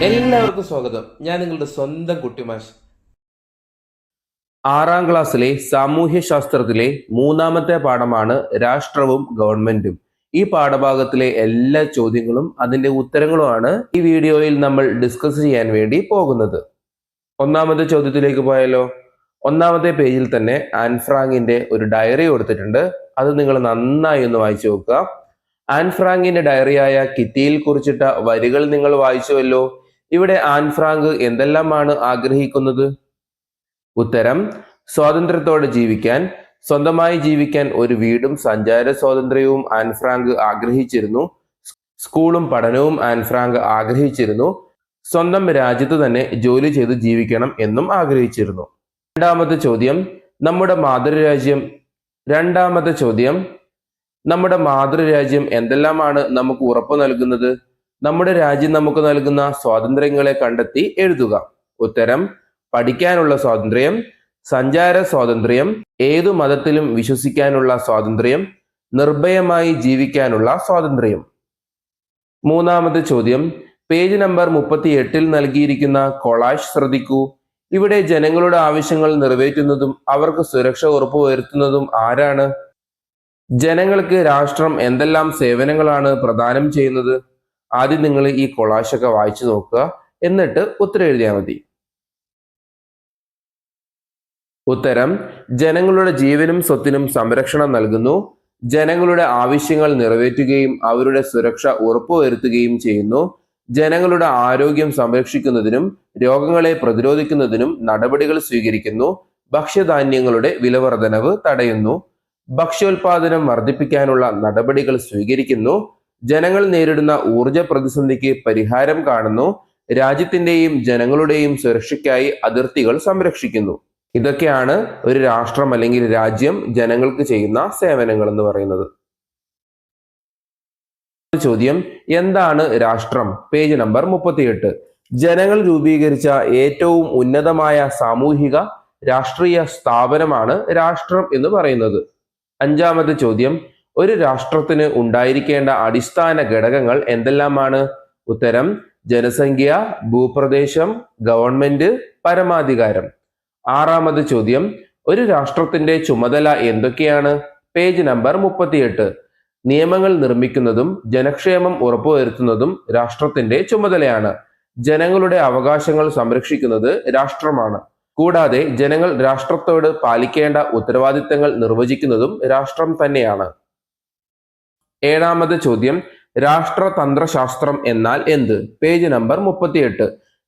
എല്ലാവർക്കും സ്വാഗതം. ഞാൻ നിങ്ങളുടെ സ്വന്തം കുട്ടിമാഷ് ആറാം ക്ലാസ്സിലെ സാമൂഹ്യശാസ്ത്രത്തിലെ മൂന്നാമത്തെ പാഠമാണ് രാഷ്ട്രവും ഗവൺമെന്റും. ഈ പാഠഭാഗത്തിലെ എല്ലാ ചോദ്യങ്ങളും അതിന്റെ ഉത്തരങ്ങളുമാണ് ഈ വീഡിയോയിൽ നമ്മൾ ഡിസ്കസ് ചെയ്യാൻ വേണ്ടി പോകുന്നത്. ഒന്നാമത്തെ ചോദ്യത്തിലേക്ക് പോയാലോ? ഒന്നാമത്തെ പേജിൽ തന്നെ ആൻഫ്രാങ്കിന്റെ ഒരു ഡയറി കൊടുത്തിട്ടുണ്ട്. അത് നിങ്ങൾ നന്നായി ഒന്ന് വായിച്ചു നോക്കുക. ആൻഫ്രാങ്കിന്റെ ഡയറിയായ കിറ്റിയിൽ കുറിച്ചിട്ട വരികൾ നിങ്ങൾ വായിച്ചുവല്ലോ. ഇവിടെ ആൻ ഫ്രാങ്ക് എന്തെല്ലാമാണ് ആഗ്രഹിക്കുന്നത്? ഉത്തരം സ്വാതന്ത്ര്യത്തോടെ ജീവിക്കാൻ സ്വന്തമായി ജീവിക്കാൻ ഒരു വീടും സഞ്ചാര സ്വാതന്ത്ര്യവും ആൻ ഫ്രാങ്ക് ആഗ്രഹിച്ചിരുന്നു. സ്കൂളും പഠനവും ആൻ ഫ്രാങ്ക് ആഗ്രഹിച്ചിരുന്നു. സ്വന്തം രാജ്യത്ത് തന്നെ ജോലി ചെയ്ത് ജീവിക്കണം എന്നും ആഗ്രഹിച്ചിരുന്നു. രണ്ടാമത്തെ ചോദ്യം നമ്മുടെ മാതൃരാജ്യം. രണ്ടാമത്തെ ചോദ്യം നമ്മുടെ മാതൃരാജ്യം എന്തെല്ലാമാണ് നമുക്ക് ഉറപ്പു നൽകുന്നത്? നമ്മുടെ രാജ്യം നമുക്ക് നൽകുന്ന സ്വാതന്ത്ര്യങ്ങളെ കണ്ടെത്തി എഴുതുക. ഉത്തരം പഠിക്കാനുള്ള സ്വാതന്ത്ര്യം സഞ്ചാര സ്വാതന്ത്ര്യം ഏതു മതത്തിലും വിശ്വസിക്കാനുള്ള സ്വാതന്ത്ര്യം നിർഭയമായി ജീവിക്കാനുള്ള സ്വാതന്ത്ര്യം. മൂന്നാമത്തെ ചോദ്യം പേജ് നമ്പർ മുപ്പത്തി എട്ടിൽ നൽകിയിരിക്കുന്ന കൊളാഷ് ശ്രദ്ധിക്കൂ. ഇവിടെ ജനങ്ങളുടെ ആവശ്യങ്ങൾ നിറവേറ്റുന്നതും അവർക്ക് സുരക്ഷ ഉറപ്പുവരുത്തുന്നതും ആരാണ്? ജനങ്ങൾക്ക് രാഷ്ട്രം എന്തെല്ലാം സേവനങ്ങളാണ് പ്രദാനം ചെയ്യുന്നത്? ആദ്യം നിങ്ങൾ ഈ കൊളാശൊക്കെ വായിച്ചു നോക്കുക. എന്നിട്ട് ഉത്തരം എഴുതിയാൽ മതി. ഉത്തരം ജനങ്ങളുടെ ജീവനും സ്വത്തിനും സംരക്ഷണം നൽകുന്നു. ജനങ്ങളുടെ ആവശ്യങ്ങൾ നിറവേറ്റുകയും അവരുടെ സുരക്ഷ ഉറപ്പുവരുത്തുകയും ചെയ്യുന്നു. ജനങ്ങളുടെ ആരോഗ്യം സംരക്ഷിക്കുന്നതിനും രോഗങ്ങളെ പ്രതിരോധിക്കുന്നതിനും നടപടികൾ സ്വീകരിക്കുന്നു. ഭക്ഷ്യധാന്യങ്ങളുടെ വിലവർധനവ് തടയുന്നു. ഭക്ഷ്യോൽപാദനം വർദ്ധിപ്പിക്കാനുള്ള നടപടികൾ സ്വീകരിക്കുന്നു. ജനങ്ങൾ നേരിടുന്ന ഊർജ പ്രതിസന്ധിക്ക് പരിഹാരം കാണുന്നു. രാജ്യത്തിന്റെയും ജനങ്ങളുടെയും സുരക്ഷയ്ക്കായി അതിർത്തികൾ സംരക്ഷിക്കുന്നു. ഇതൊക്കെയാണ് ഒരു രാഷ്ട്രം അല്ലെങ്കിൽ രാജ്യം ജനങ്ങൾക്ക് ചെയ്യുന്ന സേവനങ്ങൾ എന്ന് പറയുന്നത്. ചോദ്യം എന്താണ് രാഷ്ട്രം? പേജ് നമ്പർ മുപ്പത്തിയെട്ട്. ജനങ്ങൾ രൂപീകരിച്ച ഏറ്റവും ഉന്നതമായ സാമൂഹിക രാഷ്ട്രീയ സ്ഥാപനമാണ് രാഷ്ട്രം എന്ന് പറയുന്നത്. അഞ്ചാമത്തെ ചോദ്യം ഒരു രാഷ്ട്രത്തിന് ഉണ്ടായിരിക്കേണ്ട അടിസ്ഥാന ഘടകങ്ങൾ എന്തെല്ലാമാണ്? ഉത്തരം ജനസംഖ്യ ഭൂപ്രദേശം ഗവൺമെന്റ് പരമാധികാരം. ആറാമത് ചോദ്യം ഒരു രാഷ്ട്രത്തിന്റെ ചുമതല എന്തൊക്കെയാണ്? പേജ് നമ്പർ മുപ്പത്തിയെട്ട്. നിയമങ്ങൾ നിർമ്മിക്കുന്നതും ജനക്ഷേമം ഉറപ്പുവരുത്തുന്നതും രാഷ്ട്രത്തിന്റെ ചുമതലയാണ്. ജനങ്ങളുടെ അവകാശങ്ങൾ സംരക്ഷിക്കുന്നത് രാഷ്ട്രമാണ്. കൂടാതെ ജനങ്ങൾ രാഷ്ട്രത്തോട് പാലിക്കേണ്ട ഉത്തരവാദിത്തങ്ങൾ നിർവചിക്കുന്നതും രാഷ്ട്രം തന്നെയാണ്. ഏഴാമത് ചോദ്യം രാഷ്ട്രതന്ത്രശാസ്ത്രം എന്നാൽ എന്ത്? പേജ് നമ്പർ മുപ്പത്തിയെട്ട്.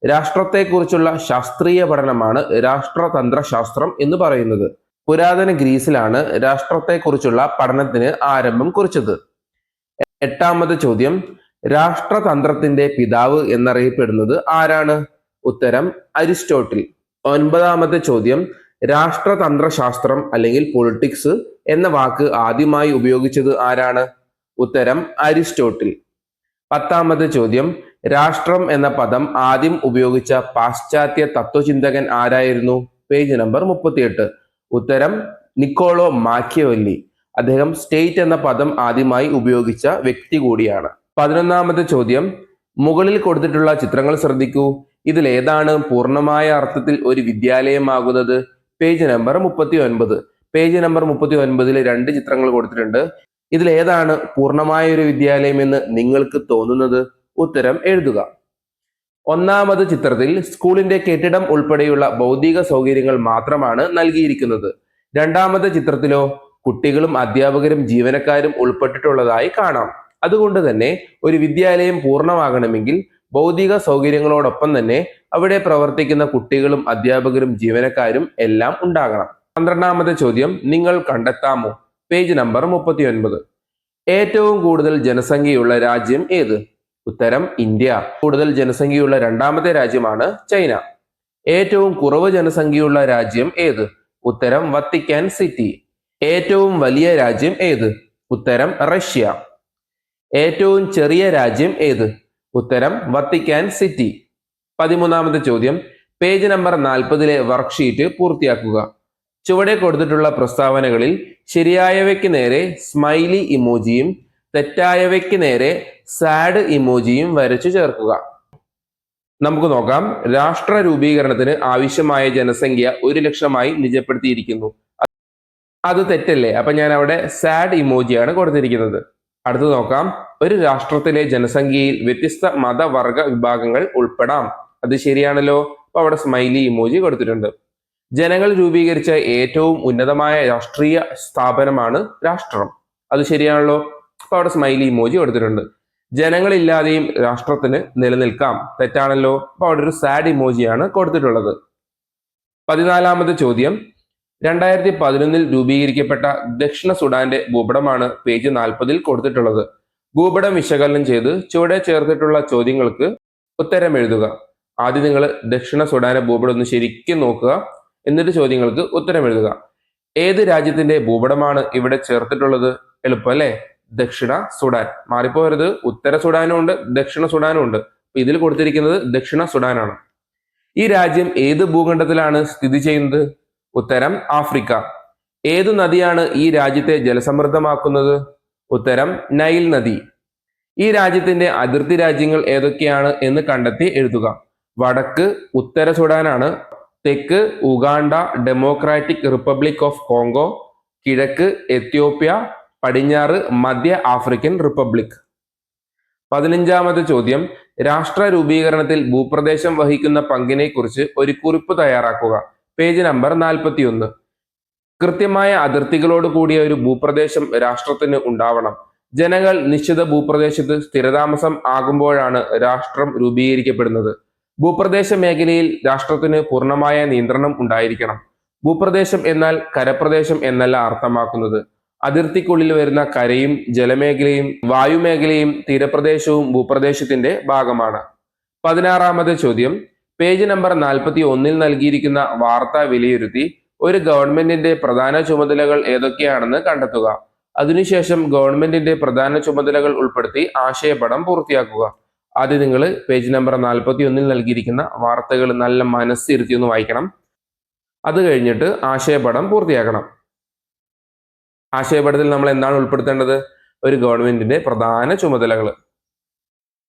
രാഷ്ട്രത്തെക്കുറിച്ചുള്ള ശാസ്ത്രീയ പഠനമാണ് രാഷ്ട്രതന്ത്രശാസ്ത്രം എന്ന് പറയുന്നത്. പുരാതന ഗ്രീസിലാണ് രാഷ്ട്രത്തെക്കുറിച്ചുള്ള പഠനത്തിന് ആരംഭം കുറിച്ചത്. എട്ടാമത് ചോദ്യം രാഷ്ട്രതന്ത്രത്തിന്റെ പിതാവ് എന്നറിയപ്പെടുന്നത് ആരാണ്? ഉത്തരം അരിസ്റ്റോട്ടിൽ. ഒൻപതാമത്തെ ചോദ്യം രാഷ്ട്രതന്ത്രശാസ്ത്രം അല്ലെങ്കിൽ പൊളിറ്റിക്സ് എന്ന വാക്ക് ആദ്യമായി ഉപയോഗിച്ചത് ആരാണ്? ഉത്തരം അരിസ്റ്റോട്ടിൽ. പത്താമത്തെ ചോദ്യം രാഷ്ട്രം എന്ന പദം ആദ്യം ഉപയോഗിച്ച പാശ്ചാത്യ തത്വചിന്തകൻ ആരായിരുന്നു? പേജ് നമ്പർ മുപ്പത്തിയെട്ട്. ഉത്തരം നിക്കോളോ മാക്കിയവല്ലി. അദ്ദേഹം സ്റ്റേറ്റ് എന്ന പദം ആദ്യമായി ഉപയോഗിച്ച വ്യക്തി കൂടിയാണ്. പതിനൊന്നാമത്തെ ചോദ്യം മുകളിൽ കൊടുത്തിട്ടുള്ള ചിത്രങ്ങൾ ശ്രദ്ധിക്കൂ. ഇതിൽ ഏതാണ് പൂർണമായ അർത്ഥത്തിൽ ഒരു വിദ്യാലയമാകുന്നത്? പേജ് നമ്പർ മുപ്പത്തി ഒൻപത് പേജ് നമ്പർ മുപ്പത്തി ഒൻപതിൽ രണ്ട് ചിത്രങ്ങൾ കൊടുത്തിട്ടുണ്ട്. ഇതിൽ ഏതാണ് പൂർണമായ ഒരു വിദ്യാലയം എന്ന് നിങ്ങൾക്ക് തോന്നുന്നത്? ഉത്തരം എഴുതുക. ഒന്നാമത് ചിത്രത്തിൽ സ്കൂളിന്റെ കെട്ടിടം ഉൾപ്പെടെയുള്ള ഭൗതിക സൗകര്യങ്ങൾ മാത്രമാണ് നൽകിയിരിക്കുന്നത്. രണ്ടാമത്തെ ചിത്രത്തിലോ കുട്ടികളും അധ്യാപകരും ജീവനക്കാരും ഉൾപ്പെട്ടിട്ടുള്ളതായി കാണാം. അതുകൊണ്ട് തന്നെ ഒരു വിദ്യാലയം പൂർണമാകണമെങ്കിൽ ഭൗതിക സൗകര്യങ്ങളോടൊപ്പം തന്നെ അവിടെ പ്രവർത്തിക്കുന്ന കുട്ടികളും അധ്യാപകരും ജീവനക്കാരും എല്ലാം ഉണ്ടാകണം. പന്ത്രണ്ടാമത്തെ ചോദ്യം നിങ്ങൾ കണ്ടെത്താമോ? പേജ് നമ്പർ മുപ്പത്തി ഒൻപത് ഏറ്റവും കൂടുതൽ ജനസംഖ്യയുള്ള രാജ്യം ഏത്? ഉത്തരം ഇന്ത്യ. കൂടുതൽ ജനസംഖ്യയുള്ള രണ്ടാമത്തെ രാജ്യമാണ് ചൈന. ഏറ്റവും കുറവ് ജനസംഖ്യയുള്ള രാജ്യം ഏത്? ഉത്തരം വത്തിക്കാൻ സിറ്റി. ഏറ്റവും വലിയ രാജ്യം ഏത്? ഉത്തരം റഷ്യ. ഏറ്റവും ചെറിയ രാജ്യം ഏത്? ഉത്തരം വത്തിക്കാൻ സിറ്റി. പതിമൂന്നാമത്തെ ചോദ്യം. പേജ് നമ്പർ നാൽപ്പതിലെ വർക്ക്ഷീറ്റ് പൂർത്തിയാക്കുക. ചുവടെ കൊടുത്തിട്ടുള്ള പ്രസ്താവനകളിൽ ശരിയായവയ്ക്ക് നേരെ സ്മൈലി ഇമോജിയും തെറ്റായവയ്ക്ക് നേരെ സാഡ് ഇമോജിയും വരച്ചു ചേർക്കുക. നമുക്ക് നോക്കാം. രാഷ്ട്ര രൂപീകരണത്തിന് ആവശ്യമായ ജനസംഖ്യ ഒരു ലക്ഷമായി നിജപ്പെടുത്തിയിരിക്കുന്നു. അത് തെറ്റല്ലേ? അപ്പൊ ഞാൻ അവിടെ സാഡ് ഇമോജിയാണ് കൊടുത്തിരിക്കുന്നത്. അടുത്ത് നോക്കാം. ഒരു രാഷ്ട്രത്തിലെ ജനസംഖ്യയിൽ വ്യത്യസ്ത മതവർഗ വിഭാഗങ്ങൾ ഉൾപ്പെടാം. അത് ശരിയാണല്ലോ? അപ്പൊ അവിടെ സ്മൈലി ഇമോജി കൊടുത്തിട്ടുണ്ട്. ജനങ്ങൾ രൂപീകരിച്ച ഏറ്റവും ഉന്നതമായ രാഷ്ട്രീയ സ്ഥാപനമാണ് രാഷ്ട്രം. അത് ശരിയാണല്ലോ? അപ്പൊ അവിടെ സ്മൈലി ഇമോജി കൊടുത്തിട്ടുണ്ട്. ജനങ്ങളില്ലാതെയും രാഷ്ട്രത്തിന് നിലനിൽക്കാം. തെറ്റാണല്ലോ? അപ്പൊ അവിടെ ഒരു സാഡ് ഇമോജിയാണ് കൊടുത്തിട്ടുള്ളത്. പതിനാലാമത് ചോദ്യം. രണ്ടായിരത്തി പതിനൊന്നിൽ രൂപീകരിക്കപ്പെട്ട ദക്ഷിണ സുഡാന്റെ ഭൂപടമാണ് പേജ് നാൽപ്പതിൽ കൊടുത്തിട്ടുള്ളത്. ഭൂപടം വിശകലനം ചെയ്ത് ചുവടെ ചേർത്തിട്ടുള്ള ചോദ്യങ്ങൾക്ക് ഉത്തരം എഴുതുക. ആദ്യം നിങ്ങൾ ദക്ഷിണ സുഡാന്റെ ഭൂപടം ഒന്ന് ശരിക്കും നോക്കുക. എന്നിട്ട് ചോദ്യങ്ങൾക്ക് ഉത്തരം എഴുതുക. ഏത് രാജ്യത്തിന്റെ ഭൂപടമാണ് ഇവിടെ ചേർത്തിട്ടുള്ളത്? എളുപ്പം അല്ലേ? ദക്ഷിണ സുഡാൻ. മാറിപ്പോരുത് ഉത്തര സുഡാനും ഉണ്ട് ദക്ഷിണ സുഡാനും ഉണ്ട്. ഇതിൽ കൊടുത്തിരിക്കുന്നത് ദക്ഷിണ സുഡാനാണ്. ഈ രാജ്യം ഏത് ഭൂഖണ്ഡത്തിലാണ് സ്ഥിതി ചെയ്യുന്നത്? ഉത്തരം ആഫ്രിക്ക. ഏത് നദിയാണ് ഈ രാജ്യത്തെ ജലസമൃദ്ധമാക്കുന്നത്? ഉത്തരം നൈൽ നദി. ഈ രാജ്യത്തിന്റെ അതിർത്തി രാജ്യങ്ങൾ ഏതൊക്കെയാണ് എന്ന് കണ്ടെത്തി എഴുതുക. വടക്ക് ഉത്തര സുഡാനാണ് തെക്ക് Uganda democratic republic of Congo കിഴക്ക് എത്യോപ്യ പടിഞ്ഞാറ് മധ്യ ആഫ്രിക്കൻ റിപ്പബ്ലിക് പതിനഞ്ചാമത്തെ ചോദ്യം രാഷ്ട്ര രൂപീകരണത്തിൽ ഭൂപ്രദേശം വഹിക്കുന്ന പങ്കിനെ കുറിച്ച് ഒരു കുറിപ്പ് തയ്യാറാക്കുക. പേജ് നമ്പർ നാൽപ്പത്തി ഒന്ന് കൃത്യമായ അതിർത്തികളോട് കൂടിയ ഒരു ഭൂപ്രദേശം രാഷ്ട്രത്തിന് ഉണ്ടാവണം. ജനങ്ങൾ നിശ്ചിത ഭൂപ്രദേശത്ത് സ്ഥിരതാമസം ആകുമ്പോഴാണ് രാഷ്ട്രം രൂപീകരിക്കപ്പെടുന്നത്. ഭൂപ്രദേശ മേഖലയിൽ രാഷ്ട്രത്തിന് പൂർണമായ നിയന്ത്രണം ഉണ്ടായിരിക്കണം. ഭൂപ്രദേശം എന്നാൽ കരപ്രദേശം എന്നല്ല അർത്ഥമാക്കുന്നത്. അതിർത്തിക്കുള്ളിൽ വരുന്ന കരയും ജലമേഖലയും വായുമേഖലയും തീരപ്രദേശവും ഭൂപ്രദേശത്തിന്റെ ഭാഗമാണ്. പതിനാറാമത് ചോദ്യം. പേജ് നമ്പർ നാൽപ്പത്തി ഒന്നിൽ നൽകിയിരിക്കുന്ന വാർത്ത വിലയിരുത്തി ഒരു ഗവൺമെന്റിന്റെ പ്രധാന ചുമതലകൾ ഏതൊക്കെയാണെന്ന് കണ്ടെത്തുക. അതിനുശേഷം ഗവൺമെന്റിന്റെ പ്രധാന ചുമതലകൾ ഉൾപ്പെടുത്തി ആശയപടം പൂർത്തിയാക്കുക. ആദ്യം നിങ്ങൾ പേജ് നമ്പർ നാൽപ്പത്തി ഒന്നിൽ നൽകിയിരിക്കുന്ന വാർത്തകൾ നല്ല മനസ്സിരുത്തി ഒന്ന് വായിക്കണം. അത് കഴിഞ്ഞിട്ട് ആശയപടം പൂർത്തിയാക്കണം. ആശയപടത്തിൽ നമ്മൾ എന്താണ് ഉൾപ്പെടുത്തേണ്ടത്? ഒരു ഗവൺമെന്റിന്റെ പ്രധാന ചുമതലകൾ.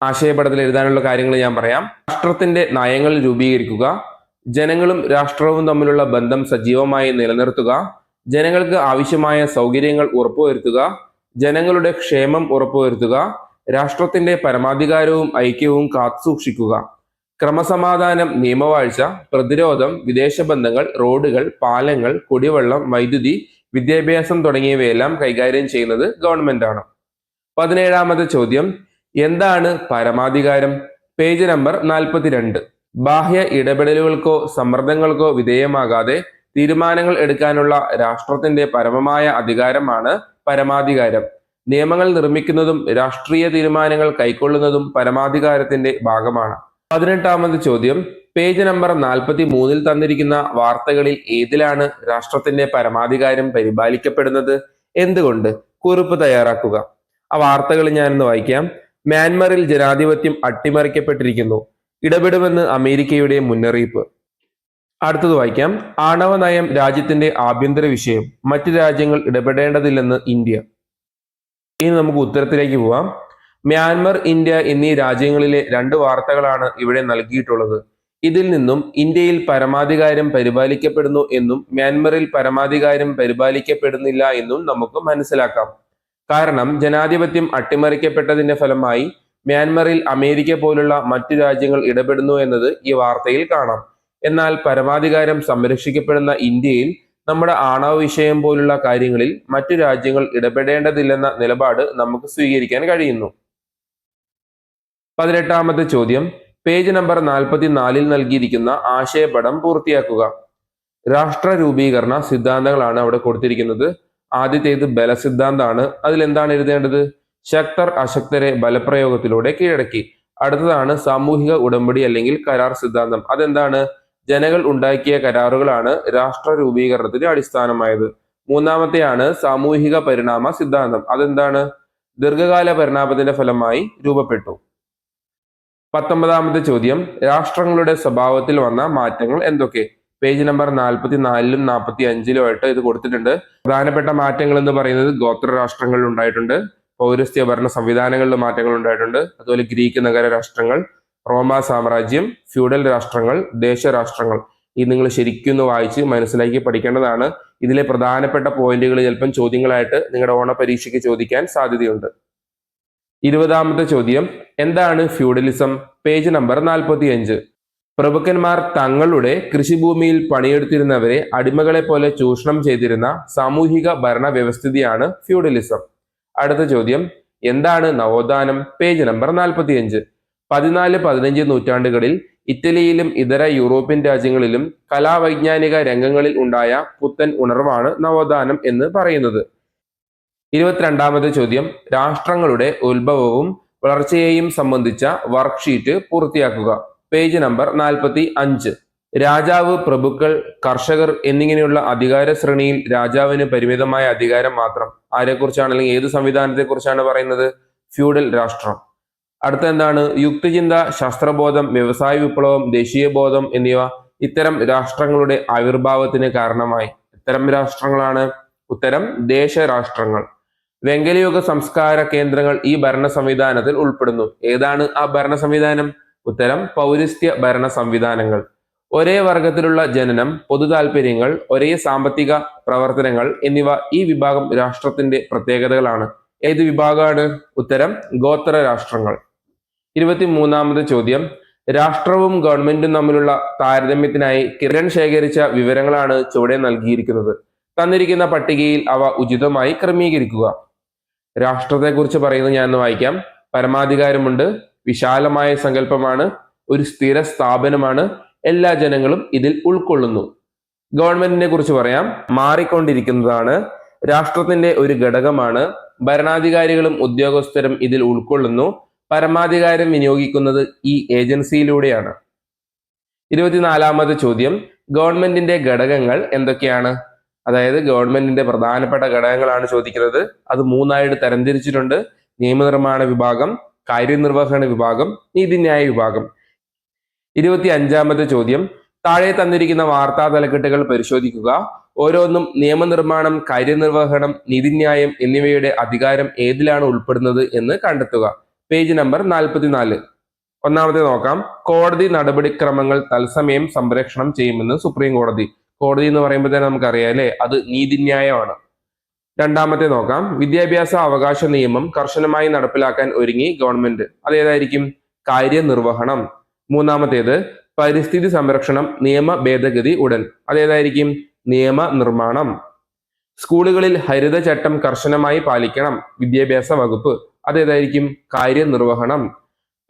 ആശയപടത്തിൽ എഴുതാനുള്ള കാര്യങ്ങൾ ഞാൻ പറയാം. രാഷ്ട്രത്തിന്റെ നയങ്ങൾ രൂപീകരിക്കുക. ജനങ്ങളും രാഷ്ട്രവും തമ്മിലുള്ള ബന്ധം സജീവമായി നിലനിർത്തുക. ജനങ്ങൾക്ക് ആവശ്യമായ സൗകര്യങ്ങൾ ഉറപ്പുവരുത്തുക. ജനങ്ങളുടെ ക്ഷേമം ഉറപ്പുവരുത്തുക. രാഷ്ട്രത്തിന്റെ പരമാധികാരവും ഐക്യവും കാത്തുസൂക്ഷിക്കുക. ക്രമസമാധാനം നിയമവാഴ്ച പ്രതിരോധം വിദേശ ബന്ധങ്ങൾ റോഡുകൾ പാലങ്ങൾ കുടിവെള്ളം വൈദ്യുതി വിദ്യാഭ്യാസം തുടങ്ങിയവയെല്ലാം കൈകാര്യം ചെയ്യുന്നത് ഗവൺമെന്റാണ്. പതിനേഴാമത് ചോദ്യം. എന്താണ് പരമാധികാരം? പേജ് നമ്പർ നാൽപ്പത്തിരണ്ട്. ബാഹ്യ ഇടപെടലുകൾക്കോ സമ്മർദ്ദങ്ങൾക്കോ വിധേയമാകാതെ തീരുമാനങ്ങൾ എടുക്കാനുള്ള രാഷ്ട്രത്തിന്റെ പരമമായ അധികാരമാണ് പരമാധികാരം. നിയമങ്ങൾ നിർമ്മിക്കുന്നതും രാഷ്ട്രീയ തീരുമാനങ്ങൾ കൈക്കൊള്ളുന്നതും പരമാധികാരത്തിന്റെ ഭാഗമാണ്. പതിനെട്ടാമത് ചോദ്യം. പേജ് നമ്പർ നാൽപ്പത്തി മൂന്നിൽ തന്നിരിക്കുന്ന വാർത്തകളിൽ ഏതിലാണ് രാഷ്ട്രത്തിന്റെ പരമാധികാരം പരിപാലിക്കപ്പെടുന്നത്? എന്തുകൊണ്ട്? കുറിപ്പ് തയ്യാറാക്കുക. ആ വാർത്തകൾ ഞാനൊന്ന് വായിക്കാം. മ്യാൻമറിൽ ജനാധിപത്യം അട്ടിമറിക്കപ്പെട്ടിരിക്കുന്നു. ഇടപെടുമെന്ന് അമേരിക്കയുടെ മുന്നറിയിപ്പ്. അടുത്തത് വായിക്കാം. ആണവ നയം രാജ്യത്തിന്റെ ആഭ്യന്തര വിഷയം. മറ്റ് രാജ്യങ്ങൾ ഇടപെടേണ്ടതില്ലെന്ന് ഇന്ത്യ. ഇനി നമുക്ക് ഉത്തരത്തിലേക്ക് പോവാം. മ്യാൻമർ ഇന്ത്യ എന്നീ രാജ്യങ്ങളിലെ രണ്ട് വാർത്തകളാണ് ഇവിടെ നൽകിയിട്ടുള്ളത്. ഇതിൽ നിന്നും ഇന്ത്യയിൽ പരമാധികാരം പരിപാലിക്കപ്പെടുന്നു എന്നും മ്യാൻമറിൽ പരമാധികാരം പരിപാലിക്കപ്പെടുന്നില്ല എന്നും നമുക്ക് മനസ്സിലാക്കാം. കാരണം ജനാധിപത്യം അട്ടിമറിക്കപ്പെട്ടതിന്റെ ഫലമായി മ്യാൻമറിൽ അമേരിക്ക പോലുള്ള മറ്റു രാജ്യങ്ങൾ ഇടപെടുന്നു എന്നത് ഈ വാർത്തയിൽ കാണാം. എന്നാൽ പരമാധികാരം സംരക്ഷിക്കപ്പെടുന്ന ഇന്ത്യയിൽ നമ്മുടെ ആണവ വിഷയം പോലുള്ള കാര്യങ്ങളിൽ മറ്റു രാജ്യങ്ങൾ ഇടപെടേണ്ടതില്ലെന്ന നിലപാട് നമുക്ക് സ്വീകരിക്കാൻ കഴിയുന്നു. പതിനെട്ടാമത്തെ ചോദ്യം. പേജ് നമ്പർ നാൽപ്പത്തിനാലിൽ നൽകിയിരിക്കുന്ന ആശയപടം പൂർത്തിയാക്കുക. രാഷ്ട്ര രൂപീകരണ സിദ്ധാന്തങ്ങളാണ് അവിടെ കൊടുത്തിരിക്കുന്നത്. ആദ്യത്തേത് ബലസിദ്ധാന്താണ്. അതിൽ എന്താണ് എഴുതേണ്ടത്? ശക്തർ അശക്തരെ ബലപ്രയോഗത്തിലൂടെ കീഴടക്കി. അടുത്തതാണ് സാമൂഹിക ഉടമ്പടി അല്ലെങ്കിൽ കരാർ സിദ്ധാന്തം. അതെന്താണ്? ജനങ്ങൾ ഉണ്ടാക്കിയ കരാറുകളാണ് രാഷ്ട്ര രൂപീകരണത്തിന് അടിസ്ഥാനമായത്. മൂന്നാമത്തെയാണ് സാമൂഹിക പരിണാമ സിദ്ധാന്തം. അതെന്താണ്? ദീർഘകാല പരിണാമത്തിന്റെ ഫലമായി രൂപപ്പെട്ടു. പത്തൊമ്പതാമത്തെ ചോദ്യം രാഷ്ട്രങ്ങളുടെ സ്വഭാവത്തിൽ വന്ന മാറ്റങ്ങൾ എന്തൊക്കെ? പേജ് നമ്പർ നാൽപ്പത്തി നാലിലും നാൽപ്പത്തി അഞ്ചിലും ആയിട്ട് ഇത് കൊടുത്തിട്ടുണ്ട്. പ്രധാനപ്പെട്ട മാറ്റങ്ങൾ എന്ന് പറയുന്നത് ഗോത്ര രാഷ്ട്രങ്ങളിൽ ഉണ്ടായിട്ടുണ്ട്. പൗരസ്ത്യ ഭരണ സംവിധാനങ്ങളിൽ മാറ്റങ്ങൾ ഉണ്ടായിട്ടുണ്ട്. അതുപോലെ ഗ്രീക്ക് നഗര രാഷ്ട്രങ്ങൾ റോമാ സാമ്രാജ്യം ഫ്യൂഡൽ രാഷ്ട്രങ്ങൾ ദേശരാഷ്ട്രങ്ങൾ. ഇത് നിങ്ങൾ ശരിക്കും ഒന്ന് വായിച്ച് മനസ്സിലാക്കി പഠിക്കേണ്ടതാണ്. ഇതിലെ പ്രധാനപ്പെട്ട പോയിന്റുകൾ ചിലപ്പം ചോദ്യങ്ങളായിട്ട് നിങ്ങളുടെ ഓണ പരീക്ഷയ്ക്ക് ചോദിക്കാൻ സാധ്യതയുണ്ട്. ഇരുപതാമത്തെ ചോദ്യം എന്താണ് ഫ്യൂഡലിസം? പേജ് നമ്പർ നാൽപ്പത്തി അഞ്ച് പ്രഭുക്കന്മാർ തങ്ങളുടെ കൃഷിഭൂമിയിൽ പണിയെടുത്തിരുന്നവരെ അടിമകളെ പോലെ ചൂഷണം ചെയ്തിരുന്ന സാമൂഹിക ഭരണ വ്യവസ്ഥിതിയാണ് ഫ്യൂഡലിസം. അടുത്ത ചോദ്യം എന്താണ് നവോത്ഥാനം? പേജ് നമ്പർ നാൽപ്പത്തിയഞ്ച്. പതിനാല് പതിനഞ്ച് നൂറ്റാണ്ടുകളിൽ ഇറ്റലിയിലും ഇതര യൂറോപ്യൻ രാജ്യങ്ങളിലും കലാവൈജ്ഞാനിക രംഗങ്ങളിൽ ഉണ്ടായ പുത്തൻ ഉണർവാണ് നവോത്ഥാനം എന്ന് പറയുന്നത്. ഇരുപത്തിരണ്ടാമത്തെ ചോദ്യം. രാഷ്ട്രങ്ങളുടെ ഉത്ഭവവും വളർച്ചയെയും സംബന്ധിച്ച വർക്ക്ഷീറ്റ് പൂർത്തിയാക്കുക. പേജ് നമ്പർ നാൽപ്പത്തി അഞ്ച് രാജാവ് പ്രഭുക്കൾ കർഷകർ എന്നിങ്ങനെയുള്ള അധികാര ശ്രേണിയിൽ രാജാവിന് പരിമിതമായ അധികാരം മാത്രം. ആരെക്കുറിച്ചാണ് അല്ലെങ്കിൽ ഏത് സംവിധാനത്തെക്കുറിച്ചാണ് പറയുന്നത്? ഫ്യൂഡൽ രാഷ്ട്രം. അടുത്ത എന്താണ് യുക്തിചിന്ത ശാസ്ത്രബോധം വ്യവസായ വിപ്ലവം ദേശീയബോധം എന്നിവ ഇത്തരം രാഷ്ട്രങ്ങളുടെ ആവിർഭാവത്തിന് കാരണമായി. ഇത്തരം രാഷ്ട്രങ്ങളാണ് ഉത്തരം ദേശരാഷ്ട്രങ്ങൾ. വെങ്കലയുഗ സംസ്കാര കേന്ദ്രങ്ങൾ ഈ ഭരണ സംവിധാനത്തിൽ ഉൾപ്പെടുന്നു. ഏതാണ് ആ ഭരണ സംവിധാനം? ഉത്തരം പൗരസ്ത്യ ഭരണ സംവിധാനങ്ങൾ. ഒരേ വർഗത്തിലുള്ള ജനനം പൊതു താല്പര്യങ്ങൾ ഒരേ സാമ്പത്തിക പ്രവർത്തനങ്ങൾ എന്നിവ ഈ വിഭാഗം രാഷ്ട്രത്തിന്റെ പ്രത്യേകതകളാണ്. ഏത് വിഭാഗമാണ്? ഉത്തരം ഗോത്ര രാഷ്ട്രങ്ങൾ ഇരുപത്തി മൂന്നാമത് ചോദ്യം. രാഷ്ട്രവും ഗവൺമെന്റും തമ്മിലുള്ള താരതമ്യത്തിനായി കിരൺ ശേഖരിച്ച വിവരങ്ങളാണ് ചുവടെ നൽകിയിരിക്കുന്നത്. തന്നിരിക്കുന്ന പട്ടികയിൽ അവ ഉചിതമായി ക്രമീകരിക്കുക. രാഷ്ട്രത്തെക്കുറിച്ച് പറയുന്നത് ഞാൻ ഒന്ന് വായിക്കാം. പരമാധികാരമുണ്ട് വിശാലമായ സങ്കല്പമാണ് ഒരു സ്ഥിര സ്ഥാപനമാണ് എല്ലാ ജനങ്ങളും ഇതിൽ ഉൾക്കൊള്ളുന്നു. ഗവൺമെന്റിനെ കുറിച്ച് പറയാം. മാറിക്കൊണ്ടിരിക്കുന്നതാണ് രാഷ്ട്രത്തിന്റെ ഒരു ഘടകമാണ് ഭരണാധികാരികളും ഉദ്യോഗസ്ഥരും ഇതിൽ ഉൾക്കൊള്ളുന്നു പരമാധികാരം വിനിയോഗിക്കുന്നത് ഈ ഏജൻസിയിലൂടെയാണ്. ഇരുപത്തിനാലാമത് ചോദ്യം ഗവൺമെന്റിന്റെ ഘടകങ്ങൾ എന്തൊക്കെയാണ്? അതായത് ഗവൺമെന്റിന്റെ പ്രധാനപ്പെട്ട ഘടകങ്ങളാണ് ചോദിക്കുന്നത്. അത് മൂന്നായിട്ട് തരംതിരിച്ചിട്ടുണ്ട്. നിയമനിർമ്മാണ വിഭാഗം കാര്യനിർവഹണ വിഭാഗം നീതിന്യായ വിഭാഗം. ഇരുപത്തി അഞ്ചാമത് ചോദ്യം താഴെ തന്നിരിക്കുന്ന വാർത്താ തലക്കെട്ടുകൾ പരിശോധിക്കുക. ഓരോന്നും നിയമനിർമ്മാണം കാര്യനിർവഹണം നീതിന്യായം എന്നിവയുടെ അധികാരം ഏതിലാണ് ഉൾപ്പെടുന്നത് എന്ന് കണ്ടെത്തുക. പേജ് നമ്പർ നാൽപ്പത്തിനാല് ഒന്നാമത്തെ നോക്കാം. കോടതി നടപടിക്രമങ്ങൾ തത്സമയം സംരക്ഷണം ചെയ്യുമെന്ന് സുപ്രീം കോടതി. കോടതി എന്ന് പറയുമ്പോൾ തന്നെ നമുക്കറിയാം അല്ലേ? അത് നീതിന്യായമാണ്. രണ്ടാമത്തെ നോക്കാം. വിദ്യാഭ്യാസ അവകാശ നിയമം കർശനമായി നടപ്പിലാക്കാൻ ഒരുങ്ങി ഗവൺമെന്റ്. അതേതായിരിക്കും? കാര്യനിർവഹണം. മൂന്നാമത്തേത് പരിസ്ഥിതി സംരക്ഷണം നിയമ ഭേദഗതി ഉടൻ. അതേതായിരിക്കും? നിയമ നിർമ്മാണം സ്കൂളുകളിൽ ഹരിതചട്ടം കർശനമായി പാലിക്കണം. വിദ്യാഭ്യാസ വകുപ്പ്. അതേതായിരിക്കും? കാര്യനിർവഹണം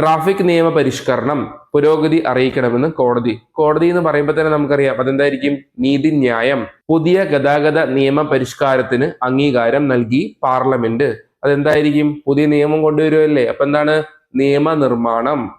ട്രാഫിക് നിയമ പരിഷ്കരണം പുരോഗതി അറിയിക്കണമെന്ന് കോടതി. കോടതി എന്ന് പറയുമ്പോൾ തന്നെ നമുക്കറിയാം അതെന്തായിരിക്കും? നീതിന്യായം. പുതിയ ഗതാഗത നിയമ പരിഷ്കാരത്തിന് അംഗീകാരം നൽകി പാർലമെന്റ്. അതെന്തായിരിക്കും? പുതിയ നിയമം കൊണ്ടുവരുമല്ലേ അപ്പൊ എന്താണ്? നിയമനിർമ്മാണം.